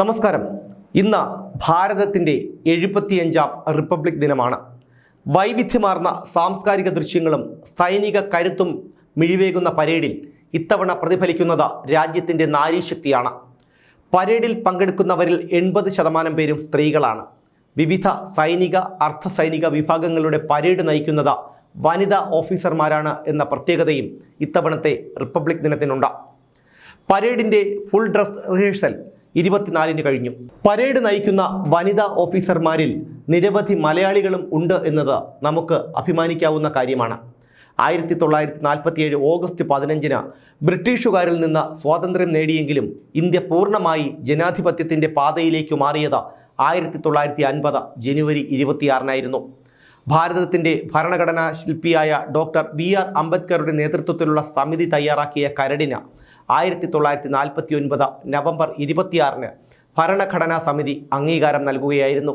നമസ്കാരം. ഇന്ന് ഭാരതത്തിന്റെ എഴുപത്തിയഞ്ചാം റിപ്പബ്ലിക് ദിനമാണ്. വൈവിധ്യമാർന്ന സാംസ്കാരിക ദൃശ്യങ്ങളും സൈനിക കരുത്തും മിഴിവേകുന്ന പരേഡിൽ ഇത്തവണ പ്രതിഫലിക്കുന്നത് രാജ്യത്തിന്റെ നാരീശക്തിയാണ്. പരേഡിൽ പങ്കെടുക്കുന്നവരിൽ എൺപത് ശതമാനം പേരും സ്ത്രീകളാണ്. വിവിധ സൈനിക അർദ്ധസൈനിക വിഭാഗങ്ങളുടെ പരേഡ് നയിക്കുന്നത് വനിതാ ഓഫീസർമാരാണ് എന്ന പ്രത്യേകതയും ഇത്തവണത്തെ റിപ്പബ്ലിക് ദിനത്തിനുണ്ട്. പരേഡിന്റെ ഫുൾ ഡ്രസ് റിഹേഴ്സൽ ഇരുപത്തിനാലിന് കഴിഞ്ഞു. പരേഡ് നയിക്കുന്ന വനിതാ ഓഫീസർമാരിൽ നിരവധി മലയാളികളും ഉണ്ട് എന്നത് നമുക്ക് അഭിമാനിക്കാവുന്ന കാര്യമാണ്. ആയിരത്തി തൊള്ളായിരത്തി നാൽപ്പത്തിയേഴ് ഓഗസ്റ്റ് പതിനഞ്ചിന് ബ്രിട്ടീഷുകാരിൽ നിന്ന് സ്വാതന്ത്ര്യം നേടിയെങ്കിലും ഇന്ത്യ പൂർണമായി ജനാധിപത്യത്തിന്റെ പാതയിലേക്ക് മാറിയത് ആയിരത്തി തൊള്ളായിരത്തി അൻപത് ജനുവരി ഇരുപത്തിയാറിനായിരുന്നു. ഭാരതത്തിന്റെ ഭരണഘടനാ ശില്പിയായ ഡോക്ടർ ബി ആർ അംബേദ്കറുടെ നേതൃത്വത്തിലുള്ള സമിതി തയ്യാറാക്കിയ കരടിന് ആയിരത്തി തൊള്ളായിരത്തി നാൽപ്പത്തി ഒൻപത് നവംബർ ഇരുപത്തിയാറിന് ഭരണഘടനാ സമിതി അംഗീകാരം നൽകുകയായിരുന്നു.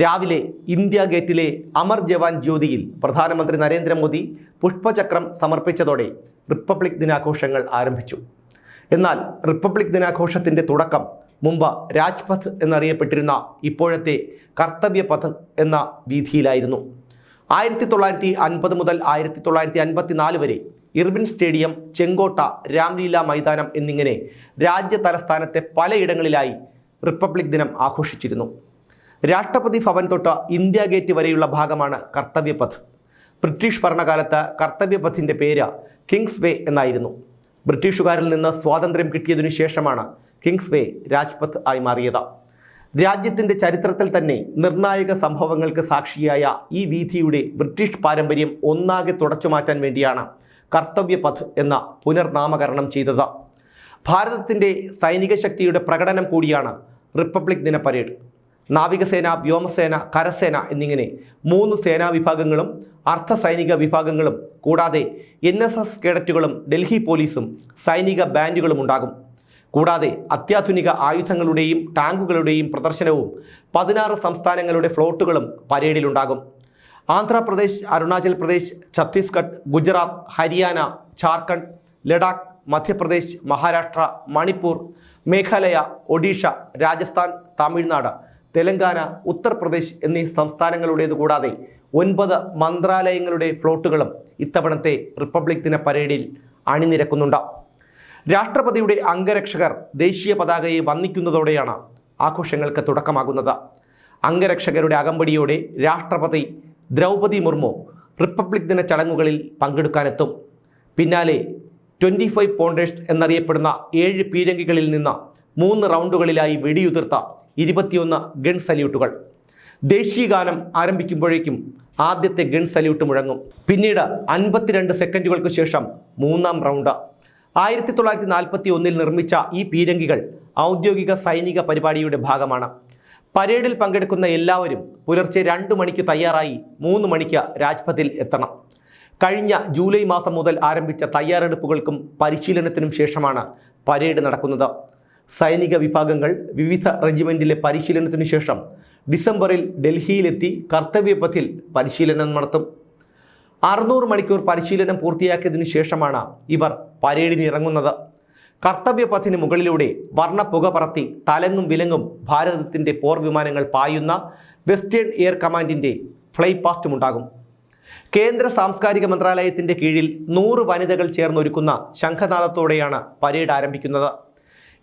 രാവിലെ ഇന്ത്യ ഗേറ്റിലെ അമർ ജവാൻ ജ്യോതിയിൽ പ്രധാനമന്ത്രി നരേന്ദ്രമോദി പുഷ്പചക്രം സമർപ്പിച്ചതോടെ റിപ്പബ്ലിക് ദിനാഘോഷങ്ങൾ ആരംഭിച്ചു. എന്നാൽ റിപ്പബ്ലിക് ദിനാഘോഷത്തിന്റെ തുടക്കം മുമ്പ് രാജ്പഥ് എന്നറിയപ്പെട്ടിരുന്ന ഇപ്പോഴത്തെ കർത്തവ്യപഥ് എന്ന വീതിയിലായിരുന്നു ആയിരത്തി തൊള്ളായിരത്തി അൻപത് മുതൽ ആയിരത്തി തൊള്ളായിരത്തി അൻപത്തി നാല് വരെ ഇർബിൻ സ്റ്റേഡിയം ചെങ്കോട്ട രാംലീല മൈതാനം എന്നിങ്ങനെ രാജ്യ തലസ്ഥാനത്തെ പലയിടങ്ങളിലായി റിപ്പബ്ലിക് ദിനം ആഘോഷിച്ചിരുന്നു. രാഷ്ട്രപതി ഭവൻ തൊട്ട് ഇന്ത്യ ഗേറ്റ് വരെയുള്ള ഭാഗമാണ് കർത്തവ്യപഥ്. ബ്രിട്ടീഷ് ഭരണകാലത്ത് കർത്തവ്യപഥിന്റെ പേര് കിങ്സ് വേ എന്നായിരുന്നു. ബ്രിട്ടീഷുകാരിൽ നിന്ന് സ്വാതന്ത്ര്യം കിട്ടിയതിനു ശേഷമാണ് കിങ്സ് വേ രാജ്പഥ് ആയി മാറിയത്. രാജ്യത്തിന്റെ ചരിത്രത്തിൽ തന്നെ നിർണായക സംഭവങ്ങൾക്ക് സാക്ഷിയായ ഈ വീഥിയുടെ ബ്രിട്ടീഷ് പാരമ്പര്യം ഒന്നാകെ തുടച്ചു മാറ്റാൻ വേണ്ടിയാണ് കർത്തവ്യപഥ് എന്ന പുനർനാമകരണം ചെയ്തത്. ഭാരതത്തിന്റെ സൈനിക ശക്തിയുടെ പ്രകടനം കൂടിയാണ് റിപ്പബ്ലിക് ദിന പരേഡ്. നാവികസേന വ്യോമസേന കരസേന എന്നിങ്ങനെ മൂന്ന് സേനാ വിഭാഗങ്ങളും അർദ്ധ സൈനിക വിഭാഗങ്ങളും കൂടാതെ എൻ എസ് എസ് കേഡറ്റുകളും ഡൽഹി പോലീസും സൈനിക ബാൻഡുകളും ഉണ്ടാകും. കൂടാതെ അത്യാധുനിക ആയുധങ്ങളുടെയും ടാങ്കുകളുടെയും പ്രദർശനവും പതിനാറ് സംസ്ഥാനങ്ങളുടെ ഫ്ലോട്ടുകളും പരേഡിലുണ്ടാകും. ആന്ധ്രാപ്രദേശ് അരുണാചൽ പ്രദേശ് ഛത്തീസ്ഗഡ് ഗുജറാത്ത് ഹരിയാന ജാർഖണ്ഡ് ലഡാക്ക് മധ്യപ്രദേശ് മഹാരാഷ്ട്ര മണിപ്പൂർ മേഘാലയ ഒഡീഷ രാജസ്ഥാൻ തമിഴ്നാട് തെലങ്കാന ഉത്തർപ്രദേശ് എന്നീ സംസ്ഥാനങ്ങളുടേത് കൂടാതെ ഒൻപത് മന്ത്രാലയങ്ങളുടെ ഫ്ലോട്ടുകളും ഇത്തവണത്തെ റിപ്പബ്ലിക് ദിന പരേഡിൽ അണിനിരക്കുന്നുണ്ട്. രാഷ്ട്രപതിയുടെ അംഗരക്ഷകർ ദേശീയ പതാകയെ വന്ദിക്കുന്നതോടെയാണ് ആഘോഷങ്ങൾക്ക് തുടക്കമാകുന്നത്. അംഗരക്ഷകരുടെ അകമ്പടിയോടെ രാഷ്ട്രപതി ദ്രൗപതി മുർമു റിപ്പബ്ലിക് ദിന ചടങ്ങുകളിൽ പങ്കെടുക്കാനെത്തും. പിന്നാലെ ട്വന്റി ഫൈവ് പോണ്ടേഴ്സ് എന്നറിയപ്പെടുന്ന ഏഴ് പീരങ്കികളിൽ നിന്ന് മൂന്ന് റൗണ്ടുകളിലായി വെടിയുതിർത്ത ഇരുപത്തിയൊന്ന് ഗൺ സല്യൂട്ടുകൾ. ദേശീയഗാനം ആരംഭിക്കുമ്പോഴേക്കും ആദ്യത്തെ ഗൺ സല്യൂട്ട് മുഴങ്ങും. പിന്നീട് അൻപത്തിരണ്ട് സെക്കൻഡുകൾക്ക് ശേഷം മൂന്നാം റൗണ്ട്. ആയിരത്തി തൊള്ളായിരത്തി നാൽപ്പത്തി ഒന്നിൽ നിർമ്മിച്ച ഈ പീരങ്കികൾ ഔദ്യോഗിക സൈനിക പരിപാടിയുടെ ഭാഗമാണ്. പരേഡിൽ പങ്കെടുക്കുന്ന എല്ലാവരും പുലർച്ചെ രണ്ട് മണിക്ക് തയ്യാറായി മൂന്ന് മണിക്ക് രാജ്പഥിൽ എത്തണം. കഴിഞ്ഞ ജൂലൈ മാസം മുതൽ ആരംഭിച്ച തയ്യാറെടുപ്പുകൾക്കും പരിശീലനത്തിനും ശേഷമാണ് പരേഡ് നടക്കുന്നത്. സൈനിക വിഭാഗങ്ങൾ വിവിധ റെജിമെന്റിലെ പരിശീലനത്തിനു ശേഷം ഡിസംബറിൽ ഡൽഹിയിലെത്തി കർത്തവ്യപഥിൽ പരിശീലനം നടത്തും. അറുന്നൂറ് മണിക്കൂർ പരിശീലനം പൂർത്തിയാക്കിയതിനു ശേഷമാണ് ഇവർ പരേഡിന് ഇറങ്ങുന്നത്. കർത്തവ്യപഥിന് മുകളിലൂടെ വർണപ്പുക പറത്തി തലങ്ങും വിലങ്ങും ഭാരതത്തിന്റെ പോർ വിമാനങ്ങൾ പായുന്ന വെസ്റ്റേൺ എയർ കമാൻഡിന്റെ ഫ്ലൈ പാസ്റ്റുമുണ്ടാകും കേന്ദ്ര സാംസ്കാരിക മന്ത്രാലയത്തിന്റെ കീഴിൽ നൂറ് വനിതകൾ ചേർന്നൊരുക്കുന്ന ശംഖനാദത്തോടെയാണ് പരേഡ് ആരംഭിക്കുന്നത്.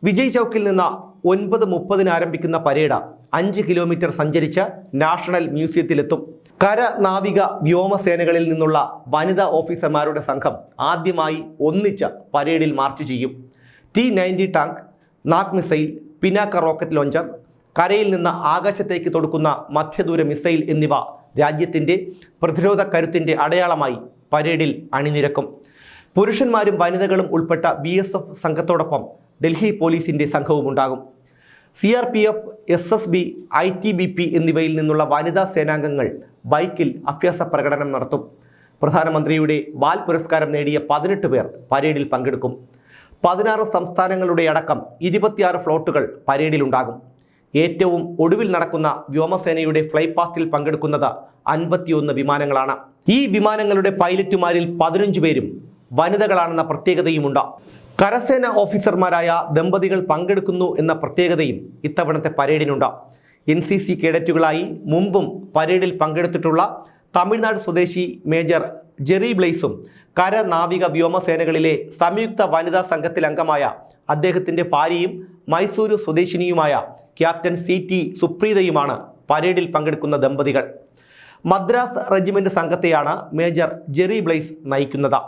വിജയ് ചൗക്കിൽ നിന്ന് ഒൻപത് മുപ്പതിന് ആരംഭിക്കുന്ന പരേഡ് അഞ്ച് കിലോമീറ്റർ സഞ്ചരിച്ച് നാഷണൽ മ്യൂസിയത്തിലെത്തും. കര നാവിക വ്യോമസേനകളിൽ നിന്നുള്ള വനിതാ ഓഫീസർമാരുടെ സംഘം ആദ്യമായി ഒന്നിച്ച് പരേഡിൽ മാർച്ച് ചെയ്യും. T ninety tank Nag missile Pinaka rocket launcher കരയിൽ നിന്ന് ആകാശത്തേക്ക് തൊടുക്കുന്ന മധ്യദൂര മിസൈൽ എന്നിവ രാജ്യത്തിന്റെ പ്രതിരോധ കരുത്തിന്റെ അടയാളമായി പരേഡിൽ അണിനിരക്കും. പുരുഷന്മാരും വനിതകളും ഉൾപ്പെട്ട ബി എസ് എഫ് സംഘത്തോടൊപ്പം ഡൽഹി പോലീസിന്റെ സംഘവും ഉണ്ടാകും. C R P F S S B I T B P എന്നിവയിൽ നിന്നുള്ള വനിതാ സേനാംഗങ്ങൾ ബൈക്കിൽ അഭ്യാസ പ്രകടനം നടത്തും. പ്രധാനമന്ത്രിയുടെ വാൽ പുരസ്കാരം നേടിയ പതിനെട്ട് പേർ പരേഡിൽ പങ്കെടുക്കും. പതിനാറ് സംസ്ഥാനങ്ങളുടെ അടക്കം ഇരുപത്തിയാറ് ഫ്ലോട്ടുകൾ പരേഡിലുണ്ടാകും. ഏറ്റവും ഒടുവിൽ നടക്കുന്ന വ്യോമസേനയുടെ ഫ്ലൈപാസ്റ്റിൽ പങ്കെടുക്കുന്നത് അൻപത്തിയൊന്ന് വിമാനങ്ങളാണ്. ഈ വിമാനങ്ങളുടെ പൈലറ്റുമാരിൽ പതിനഞ്ച് പേരും വനിതകളാണെന്ന പ്രത്യേകതയുമുണ്ട്. കരസേന ഓഫീസർമാരായ ദമ്പതികൾ പങ്കെടുക്കുന്നു എന്ന പ്രത്യേകതയും ഇത്തവണത്തെ പരേഡിനുണ്ട്. എൻ സി സി കേഡറ്റുകളായി മുമ്പും പരേഡിൽ പങ്കെടുത്തിട്ടുള്ള തമിഴ്നാട് സ്വദേശി മേജർ ജെറി ബ്ലെയ്സും കര നാവിക വ്യോമസേനകളിലെ സംയുക്ത വനിതാ സംഘത്തിൽ അംഗമായ അദ്ദേഹത്തിന്റെ ഭാര്യയും മൈസൂരു സ്വദേശിനിയുമായ ക്യാപ്റ്റൻ സി ടി സുപ്രീതയുമാണ് പരേഡിൽ പങ്കെടുക്കുന്ന ദമ്പതികൾ. മദ്രാസ് റെജിമെന്റ് സംഘത്തെയാണ് മേജർ ജെറി ബ്ലൈസ് നയിക്കുന്നത്.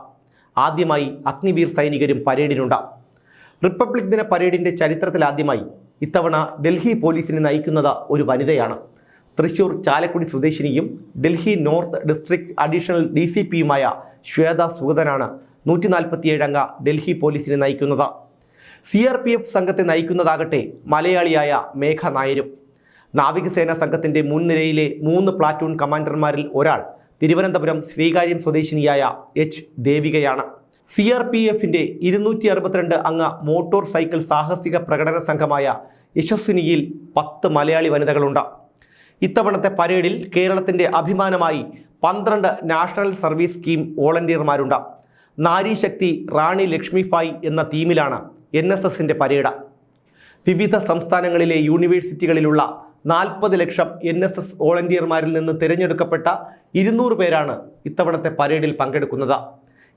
ആദ്യമായി അഗ്നിവീർ സൈനികരും പരേഡിനുണ്ട് റിപ്പബ്ലിക് ദിന പരേഡിന്റെ ചരിത്രത്തിലാദ്യമായി ഇത്തവണ ഡൽഹി പോലീസിനെ നയിക്കുന്നത് ഒരു വനിതയാണ്. Thrissur Chalakudy സ്വദേശിനിയും Delhi north district additional D C പിയുമായ Shweta സുഗതനാണ് നൂറ്റി നാൽപ്പത്തിയേഴ് അംഗ ഡൽഹി പോലീസിനെ നയിക്കുന്നത്. സി ആർ പി എഫ് സംഘത്തെ നയിക്കുന്നതാകട്ടെ മലയാളിയായ മേഘ നായരും. നാവികസേനാ സംഘത്തിന്റെ മുൻനിരയിലെ മൂന്ന് പ്ലാറ്റൂൺ കമാൻഡർമാരിൽ ഒരാൾ തിരുവനന്തപുരം ശ്രീകാര്യം സ്വദേശിനിയായ എച്ച് ദേവികയാണ്. സി ആർ പി എഫിന്റെ ഇരുന്നൂറ്റി അറുപത്തിരണ്ട് അംഗ മോട്ടോർ സൈക്കിൾ സാഹസിക പ്രകടന സംഘമായ യശസ്വിനിയിൽ പത്ത് മലയാളി വനിതകളുണ്ട്. ഇത്തവണത്തെ പരേഡിൽ കേരളത്തിന്റെ അഭിമാനമായി പന്ത്രണ്ട് നാഷണൽ സർവീസ് സ്കീം വോളണ്ടിയർമാരുണ്ട്. നാരീശക്തി റാണി ലക്ഷ്മിഫായ് എന്ന തീമിലാണ് എൻ എസ് എസിന്റെ പരേഡ്. വിവിധ സംസ്ഥാനങ്ങളിലെ യൂണിവേഴ്സിറ്റികളിലുള്ള നാൽപ്പത് ലക്ഷം എൻ എസ് എസ് വോളണ്ടിയർമാരിൽ നിന്ന് തിരഞ്ഞെടുക്കപ്പെട്ട ഇരുന്നൂറ് പേരാണ് ഇത്തവണത്തെ പരേഡിൽ പങ്കെടുക്കുന്നത്.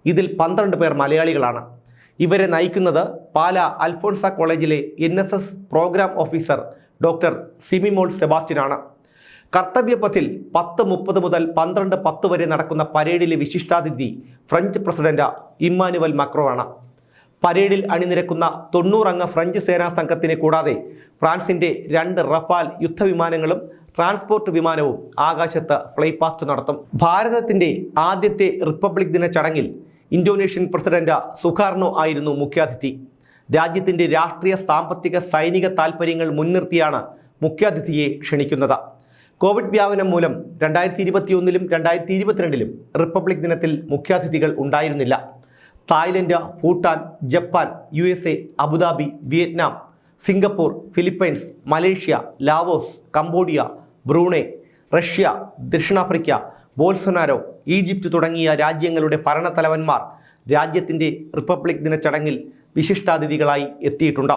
ഇതിൽ പന്ത്രണ്ട് പേർ മലയാളികളാണ്. ഇവരെ നയിക്കുന്നത് പാല അൽഫോൺസ കോളേജിലെ N programme officer doctor Simimol സെബാസ്റ്റ്യനാണ്. കർത്തവ്യപഥിൽ പത്ത് മുപ്പത് മുതൽ പന്ത്രണ്ട് പത്ത് വരെ നടക്കുന്ന പരേഡിലെ വിശിഷ്ടാതിഥി ഫ്രഞ്ച് പ്രസിഡന്റ് ഇമ്മാനുവൽ മക്രോ ആണ് പരേഡിൽ അണിനിരക്കുന്ന തൊണ്ണൂറംഗ ഫ്രഞ്ച് സേനാ സംഘത്തിനെ കൂടാതെ ഫ്രാൻസിന്റെ രണ്ട് റഫാൽ യുദ്ധവിമാനങ്ങളും ട്രാൻസ്പോർട്ട് വിമാനവും ആകാശത്ത് ഫ്ലൈപാസ്റ്റ് നടത്തും. ഭാരതത്തിന്റെ ആദ്യത്തെ റിപ്പബ്ലിക് ദിന ചടങ്ങിൽ ഇന്തോനേഷ്യൻ പ്രസിഡന്റ് സുഖാർണോ ആയിരുന്നു മുഖ്യാതിഥി. രാജ്യത്തിന്റെ രാഷ്ട്രീയ സാമ്പത്തിക സൈനിക താൽപ്പര്യങ്ങൾ മുൻനിർത്തിയാണ് മുഖ്യാതിഥിയെ ക്ഷണിക്കുന്നത്. കോവിഡ് വ്യാപനം മൂലം രണ്ടായിരത്തി ഇരുപത്തിയൊന്നിലും രണ്ടായിരത്തി ഇരുപത്തിരണ്ടിലും റിപ്പബ്ലിക് ദിനത്തിൽ മുഖ്യാതിഥികൾ ഉണ്ടായിരുന്നില്ല. Thailand Bhutan Japan U S A Abu Dhabi Vietnam Singapore Philippines Malaysia Laos Cambodia Brunei Russia ദക്ഷിണാഫ്രിക്ക ബോൾസൊനാരോ ഈജിപ്റ്റ് തുടങ്ങിയ രാജ്യങ്ങളുടെ ഭരണത്തലവന്മാർ രാജ്യത്തിന്റെ റിപ്പബ്ലിക് ദിന ചടങ്ങിൽ വിശിഷ്ടാതിഥികളായി എത്തിയിട്ടുണ്ട്.